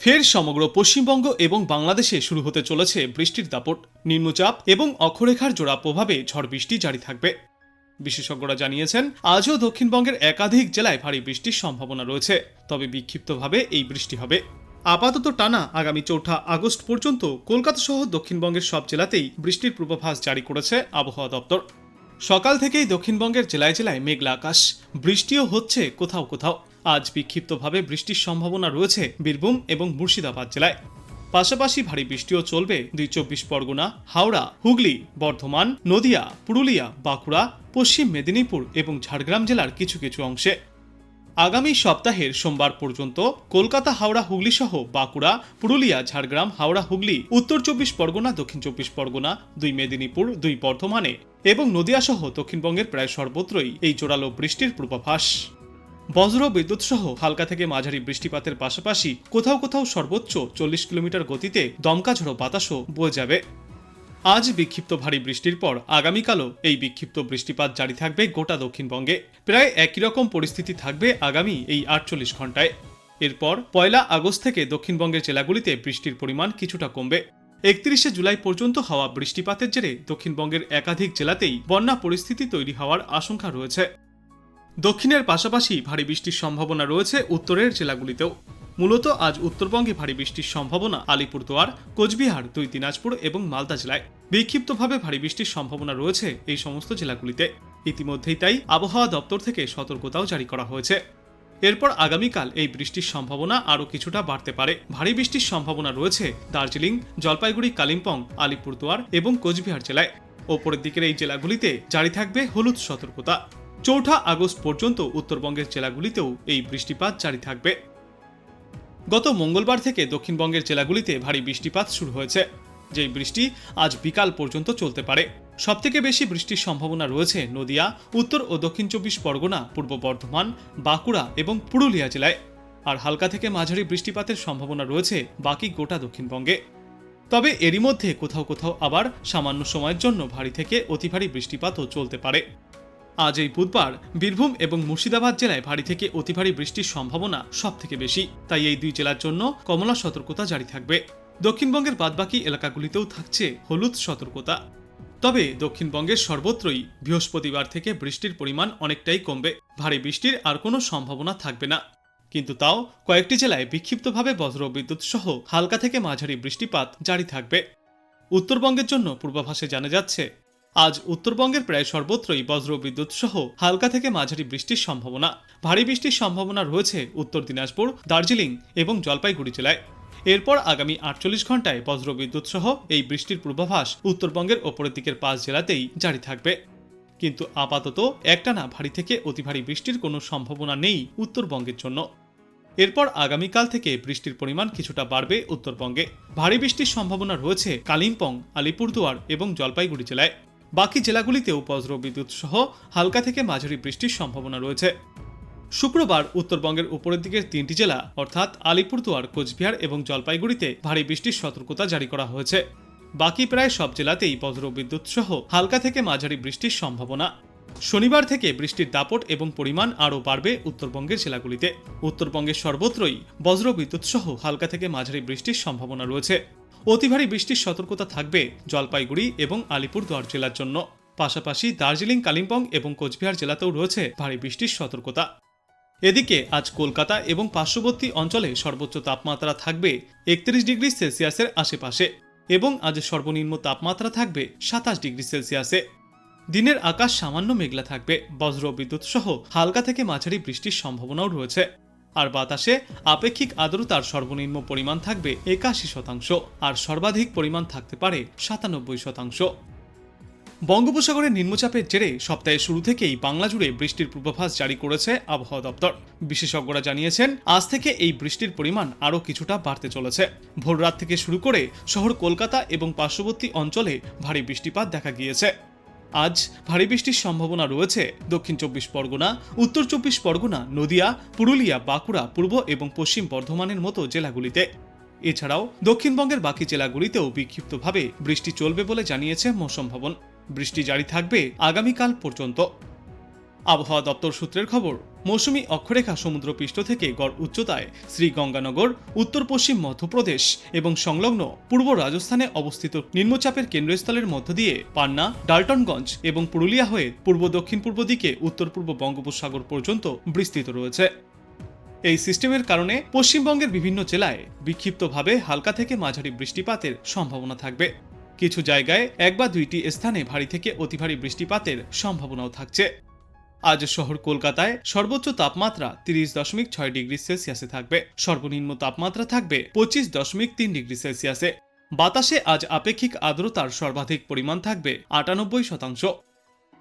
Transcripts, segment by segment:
ফের সমগ্র পশ্চিমবঙ্গ এবং বাংলাদেশে শুরু হতে চলেছে বৃষ্টির দাপট, নিম্নচাপ এবং অক্ষরেখার জোড়া প্রভাবে ঝড় বৃষ্টি জারি থাকবে। বিশেষজ্ঞরা জানিয়েছেন, আজও দক্ষিণবঙ্গের একাধিক জেলায় ভারী বৃষ্টির সম্ভাবনা রয়েছে, তবে বিক্ষিপ্তভাবে এই বৃষ্টি হবে। আপাতত টানা আগামী চৌঠা আগস্ট পর্যন্ত কলকাতা সহ দক্ষিণবঙ্গের সব জেলাতেই বৃষ্টির পূর্বাভাস জারি করেছে আবহাওয়া দপ্তর। সকাল থেকেই দক্ষিণবঙ্গের জেলায় জেলায় মেঘলা আকাশ, বৃষ্টিও হচ্ছে কোথাও কোথাও। আজ বিক্ষিপ্তভাবে বৃষ্টির সম্ভাবনা রয়েছে বীরভূম এবং মুর্শিদাবাদ জেলায়। পাশাপাশি ভারী বৃষ্টিও চলবে দুই চব্বিশ পরগনা, হাওড়া, হুগলি, বর্ধমান, নদিয়া, পুরুলিয়া, বাঁকুড়া, পশ্চিম মেদিনীপুর এবং ঝাড়গ্রাম জেলার কিছু কিছু অংশে। আগামী সপ্তাহের সোমবার পর্যন্ত কলকাতা, হাওড়া, হুগলি সহ বাঁকুড়া, পুরুলিয়া, ঝাড়গ্রাম, হাওড়া, হুগলি, উত্তর চব্বিশ পরগনা, দক্ষিণ চব্বিশ পরগনা, দুই মেদিনীপুর, দুই বর্ধমানে এবং নদিয়া সহ দক্ষিণবঙ্গের প্রায় সর্বত্রই এই জোরালো বৃষ্টির পূর্বাভাস। বজ্র বিদ্যুৎ সহ হালকা থেকে মাঝারি বৃষ্টিপাতের পাশাপাশি কোথাও কোথাও সর্বোচ্চ চল্লিশ কিলোমিটার গতিতে দমকা ঝোড়ো বাতাসও বয়ে যাবে। আজ বিক্ষিপ্ত ভারী বৃষ্টির পর আগামীকালও এই বিক্ষিপ্ত বৃষ্টিপাত জারি থাকবে গোটা দক্ষিণবঙ্গে। প্রায় একই রকম পরিস্থিতি থাকবে আগামী এই আটচল্লিশ ঘন্টায় এরপর পয়লা আগস্ট থেকে দক্ষিণবঙ্গের জেলাগুলিতে বৃষ্টির পরিমাণ কিছুটা কমবে। একত্রিশে জুলাই পর্যন্ত হওয়া বৃষ্টিপাতের জেরে দক্ষিণবঙ্গের একাধিক জেলাতেই বন্যা পরিস্থিতি তৈরি হওয়ার আশঙ্কা রয়েছে। দক্ষিণের পাশাপাশি ভারী বৃষ্টির সম্ভাবনা রয়েছে উত্তরের জেলাগুলিতেও। মূলত আজ উত্তরবঙ্গে ভারী বৃষ্টির সম্ভাবনা আলিপুরদুয়ার, কোচবিহার, দুই দিনাজপুর এবং মালদা জেলায়। বিক্ষিপ্তভাবে ভারী বৃষ্টির সম্ভাবনা রয়েছে এই সমস্ত জেলাগুলিতে। ইতিমধ্যেই তাই আবহাওয়া দপ্তর থেকে সতর্কতাও জারি করা হয়েছে। এরপর আগামীকাল এই বৃষ্টির সম্ভাবনা আরও কিছুটা বাড়তে পারে। ভারী বৃষ্টির সম্ভাবনা রয়েছে দার্জিলিং, জলপাইগুড়ি, কালিম্পং, আলিপুরদুয়ার এবং কোচবিহার জেলায়। ওপরের দিকের এই জেলাগুলিতে জারি থাকবে হলুদ সতর্কতা। চৌঠা আগস্ট পর্যন্ত উত্তরবঙ্গের জেলাগুলিতেও এই বৃষ্টিপাত জারি থাকবে। গত মঙ্গলবার থেকে দক্ষিণবঙ্গের জেলাগুলিতে ভারী বৃষ্টিপাত শুরু হয়েছে। যেই বৃষ্টি আজ বিকাল পর্যন্ত চলতে পারে। সবথেকে বেশি বৃষ্টির সম্ভাবনা রয়েছে নদিয়া, উত্তর ও দক্ষিণ চব্বিশ পরগনা, পূর্ব বর্ধমান, বাঁকুড়া এবং পুরুলিয়া জেলায়। আর হালকা থেকে মাঝারি বৃষ্টিপাতের সম্ভাবনা রয়েছে বাকি গোটা দক্ষিণবঙ্গে। তবে এরই মধ্যে কোথাও কোথাও আবার সামান্য সময়ের জন্য ভারী থেকে অতি ভারী বৃষ্টিপাতও চলতে পারে। আজ এই বুধবার বীরভূম এবং মুর্শিদাবাদ জেলায় ভারী থেকে অতি ভারী বৃষ্টির সম্ভাবনা সব থেকে বেশি। তাই এই দুই জেলার জন্য কমলা সতর্কতা জারি থাকবে। দক্ষিণবঙ্গের বাদবাকি এলাকাগুলিতেও থাকছে হলুদ সতর্কতা। তবে দক্ষিণবঙ্গের সর্বত্রই বৃহস্পতিবার থেকে বৃষ্টির পরিমাণ অনেকটাই কমবে। ভারী বৃষ্টির আর কোনো সম্ভাবনা থাকবে না। কিন্তু তাও কয়েকটি জেলায় বিক্ষিপ্তভাবে বজ্রবিদ্যুৎ সহ হালকা থেকে মাঝারি বৃষ্টিপাত জারি থাকবে। উত্তরবঙ্গের জন্য পূর্বাভাসে জানা যাচ্ছে আজ উত্তরবঙ্গের প্রায় সর্বত্রই বজ্র বিদ্যুৎ সহ হালকা থেকে মাঝারি বৃষ্টির সম্ভাবনা। ভারী বৃষ্টির সম্ভাবনা রয়েছে উত্তর দিনাজপুর, দার্জিলিং এবং জলপাইগুড়ি জেলায়। এরপর আগামী আটচল্লিশ ঘন্টায় বজ্র বিদ্যুৎ সহ এই বৃষ্টির পূর্বাভাস উত্তরবঙ্গের ওপরের দিকের পাঁচ জেলাতেই জারি থাকবে। কিন্তু আপাতত একটানা ভারী থেকে অতি ভারী বৃষ্টির কোনো সম্ভাবনা নেই উত্তরবঙ্গের জন্য। এরপর আগামীকাল থেকে বৃষ্টির পরিমাণ কিছুটা বাড়বে উত্তরবঙ্গে। ভারী বৃষ্টির সম্ভাবনা রয়েছে কালিম্পং, আলিপুরদুয়ার এবং জলপাইগুড়ি জেলায়। বাকি জেলাগুলিতেও বজ্র বিদ্যুৎ সহ হালকা থেকে মাঝারি বৃষ্টির সম্ভাবনা রয়েছে। শুক্রবার উত্তরবঙ্গের উপরের দিকের তিনটি জেলা, অর্থাৎ আলিপুরদুয়ার, কোচবিহার এবং জলপাইগুড়িতে ভারী বৃষ্টির সতর্কতা জারি করা হয়েছে। বাকি প্রায় সব জেলাতেই বজ্র বিদ্যুৎ সহ হালকা থেকে মাঝারি বৃষ্টির সম্ভাবনা। শনিবার থেকে বৃষ্টির দাপট এবং পরিমাণ আরও বাড়বে উত্তরবঙ্গের জেলাগুলিতে। উত্তরবঙ্গের সর্বত্রই বজ্র বিদ্যুৎ সহ হালকা থেকে মাঝারি বৃষ্টির সম্ভাবনা রয়েছে। অতি ভারী বৃষ্টির সতর্কতা থাকবে জলপাইগুড়ি এবং আলিপুরদুয়ার জেলার জন্য। পাশাপাশি দার্জিলিং, কালিম্পং এবং কোচবিহার জেলাতেও রয়েছে ভারী বৃষ্টির সতর্কতা। এদিকে আজ কলকাতা এবং পার্শ্ববর্তী অঞ্চলে সর্বোচ্চ তাপমাত্রা থাকবে একত্রিশ ডিগ্রি সেলসিয়াসের আশেপাশে এবং আজ সর্বনিম্ন তাপমাত্রা থাকবে সাতাশ ডিগ্রি সেলসিয়াসে। দিনের আকাশ সামান্য মেঘলা থাকবে, বজ্র বিদ্যুৎ সহ হালকা থেকে মাঝারি বৃষ্টির সম্ভাবনাও রয়েছে। আর বাতাসে আপেক্ষিক আর্দ্রতার সর্বনিম্ন পরিমাণ থাকবে একাশি শতাংশ, আর সর্বাধিক পরিমাণ থাকতে পারে সাতানব্বই শতাংশ। বঙ্গোপসাগরের নিম্নচাপের জেরে সপ্তাহের শুরু থেকেই বাংলা জুড়ে বৃষ্টির পূর্বাভাস জারি করেছে আবহাওয়া দপ্তর। বিশেষজ্ঞরা জানিয়েছেন, আজ থেকে এই বৃষ্টির পরিমাণ আরও কিছুটা বাড়তে চলেছে। ভোররাত থেকে শুরু করে শহর কলকাতা এবং পার্শ্ববর্তী অঞ্চলে ভারী বৃষ্টিপাত দেখা গিয়েছে। আজ ভারী বৃষ্টির সম্ভাবনা রয়েছে। দক্ষিণ চব্বিশ পরগনা, উত্তর চব্বিশ পরগনা, নদিয়া, পুরুলিয়া, বাঁকুড়া, পূর্ব এবং পশ্চিম বর্ধমানের মতো জেলাগুলিতে। এছাড়াও দক্ষিণবঙ্গের বাকি জেলাগুলিতেও বিক্ষিপ্তভাবে বৃষ্টি চলবে বলে জানিয়েছে মৌসম ভবন। বৃষ্টি জারি থাকবে আগামীকাল পর্যন্ত। আবহাওয়া দপ্তর সূত্রের খবর, মৌসুমি অক্ষরেখা সমুদ্রপৃষ্ঠ থেকে গড় উচ্চতায় শ্রীগঙ্গানগর, উত্তর পশ্চিম মধ্যপ্রদেশ এবং সংলগ্ন পূর্ব রাজস্থানে অবস্থিত নিম্নচাপের কেন্দ্রস্থলের মধ্য দিয়ে পান্না, ডাল্টনগঞ্জ এবং পুরুলিয়া হয়ে পূর্ব দক্ষিণ পূর্ব দিকে উত্তর পূর্ব বঙ্গোপসাগর পর্যন্ত বিস্তৃত রয়েছে। এই সিস্টেমের কারণে পশ্চিমবঙ্গের বিভিন্ন জেলায় বিক্ষিপ্তভাবে হালকা থেকে মাঝারি বৃষ্টিপাতের সম্ভাবনা থাকবে। কিছু জায়গায় এক বা দুইটি স্থানে ভারী থেকে অতি ভারী বৃষ্টিপাতের সম্ভাবনাও থাকছে। আজ শহর কলকাতায় সর্বোচ্চ তাপমাত্রা তিরিশ দশমিক ছয় ডিগ্রি সেলসিয়াসে থাকবে। সর্বনিম্ন তাপমাত্রা থাকবে পঁচিশ দশমিক তিন ডিগ্রি সেলসিয়াসে। বাতাসে আজ আপেক্ষিক আর্দ্রতার সর্বাধিক পরিমাণ থাকবে আটানব্বই শতাংশ।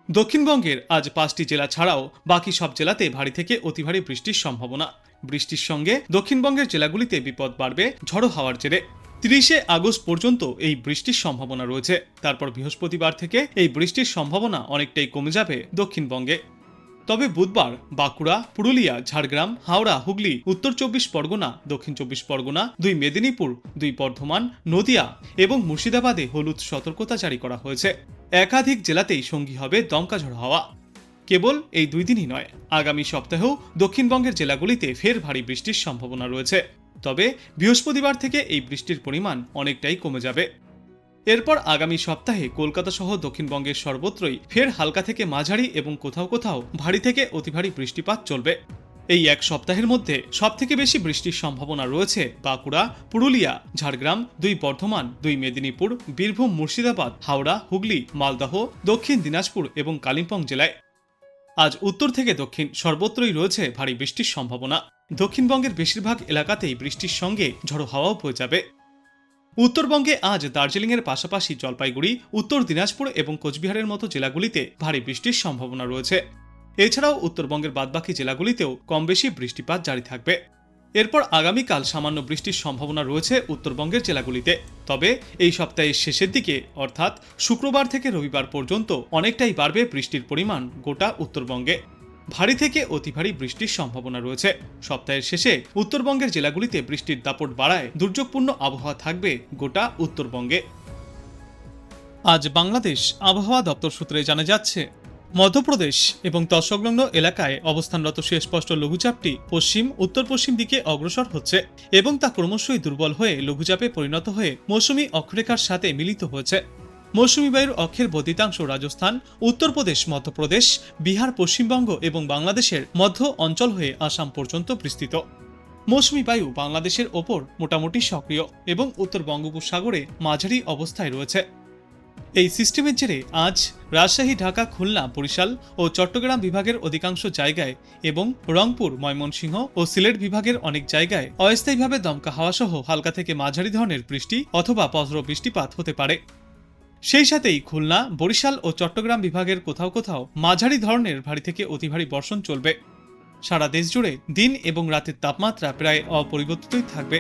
দক্ষিণবঙ্গের আজ পাঁচটি জেলা ছাড়াও বাকি সব জেলাতে ভারী থেকে অতি ভারী বৃষ্টির সম্ভাবনা। বৃষ্টির সঙ্গে দক্ষিণবঙ্গের জেলাগুলিতে বিপদ বাড়বে ঝড়ো হাওয়ার জেরে। তিরিশে আগস্ট পর্যন্ত এই বৃষ্টির সম্ভাবনা রয়েছে। তারপর বৃহস্পতিবার থেকে এই বৃষ্টির সম্ভাবনা অনেকটাই কমে যাবে দক্ষিণবঙ্গে। তবে বুধবার বাঁকুড়া, পুরুলিয়া, ঝাড়গ্রাম, হাওড়া, হুগলি, উত্তর চব্বিশ পরগনা, দক্ষিণ চব্বিশ পরগনা, দুই মেদিনীপুর, দুই বর্ধমান, নদিয়া এবং মুর্শিদাবাদে হলুদ সতর্কতা জারি করা হয়েছে। একাধিক জেলাতেই সঙ্গী হবে দমকা ঝড় হাওয়া। কেবল এই দুই দিনই নয়, আগামী সপ্তাহেও দক্ষিণবঙ্গের জেলাগুলিতে ফের ভারী বৃষ্টির সম্ভাবনা রয়েছে। তবে বৃহস্পতিবার থেকে এই বৃষ্টির পরিমাণ অনেকটাই কমে যাবে। এরপর আগামী সপ্তাহে কলকাতা সহ দক্ষিণবঙ্গের সর্বত্রই ফের হালকা থেকে মাঝারি এবং কোথাও কোথাও ভারী থেকে অতি ভারী বৃষ্টিপাত চলবে। এই এক সপ্তাহের মধ্যে সবথেকে বেশি বৃষ্টির সম্ভাবনা রয়েছে বাঁকুড়া, পুরুলিয়া, ঝাড়গ্রাম, দুই বর্ধমান, দুই মেদিনীপুর, বীরভূম, মুর্শিদাবাদ, হাওড়া, হুগলি, মালদহ, দক্ষিণ দিনাজপুর এবং কালিম্পং জেলায়। আজ উত্তর থেকে দক্ষিণ সর্বত্রই রয়েছে ভারী বৃষ্টির সম্ভাবনা। দক্ষিণবঙ্গের বেশিরভাগ এলাকাতেই বৃষ্টির সঙ্গে ঝড়ো হাওয়াও বয়ে যাবে। উত্তরবঙ্গে আজ দার্জিলিংয়ের পাশাপাশি জলপাইগুড়ি, উত্তর দিনাজপুর এবং কোচবিহারের মতো জেলাগুলিতে ভারী বৃষ্টির সম্ভাবনা রয়েছে। এছাড়াও উত্তরবঙ্গের বাদবাকি জেলাগুলিতেও কম বেশি বৃষ্টিপাত জারি থাকবে। এরপর আগামীকাল সামান্য বৃষ্টির সম্ভাবনা রয়েছে উত্তরবঙ্গের জেলাগুলিতে। তবে এই সপ্তাহের শেষের দিকে, অর্থাৎ শুক্রবার থেকে রবিবার পর্যন্ত, অনেকটাই বাড়বে বৃষ্টির পরিমাণ গোটা উত্তরবঙ্গে। ভারী থেকে অতি ভারী বৃষ্টির সম্ভাবনা রয়েছে। সপ্তাহের শেষে উত্তরবঙ্গের জেলাগুলিতে বৃষ্টির দাপট বাড়ায় দুর্যোগপূর্ণ আবহাওয়া থাকবে গোটা উত্তরবঙ্গে। আজ বাংলাদেশ আবহাওয়া দপ্তর সূত্রে জানা যাচ্ছে, মধ্যপ্রদেশ এবং তৎসংলগ্ন এলাকায় অবস্থানরত সুস্পষ্ট লঘুচাপটি পশ্চিম উত্তর পশ্চিম দিকে অগ্রসর হচ্ছে এবং তা ক্রমশই দুর্বল হয়ে লঘুচাপে পরিণত হয়ে মৌসুমী অক্ষরেখার সাথে মিলিত হয়েছে। মৌসুমী বায়ুর অক্ষের বদ্ধিতাংশ রাজস্থান, উত্তরপ্রদেশ, মধ্যপ্রদেশ, বিহার, পশ্চিমবঙ্গ এবং বাংলাদেশের মধ্য অঞ্চল হয়ে আসাম পর্যন্ত বিস্তৃত। মৌসুমী বায়ু বাংলাদেশের ওপর মোটামুটি সক্রিয় এবং উত্তর বঙ্গোপসাগরে মাঝারি অবস্থায় রয়েছে। এই সিস্টেমের জেরে আজ রাজশাহী, ঢাকা, খুলনা, বরিশাল ও চট্টগ্রাম বিভাগের অধিকাংশ জায়গায় এবং রংপুর, ময়মনসিংহ ও সিলেট বিভাগের অনেক জায়গায় অস্থায়ীভাবে দমকা হাওয়া সহ হালকা থেকে মাঝারি ধরনের বৃষ্টি অথবা বজ্র বৃষ্টিপাত হতে পারে। সেই সাথেই খুলনা, বরিশাল ও চট্টগ্রাম বিভাগের কোথাও কোথাও মাঝারি ধরনের ভারী থেকে অতি ভারী বর্ষণ চলবে। সারা দেশ জুড়ে দিন এবং রাতের তাপমাত্রা প্রায় অপরিবর্তিতই থাকবে।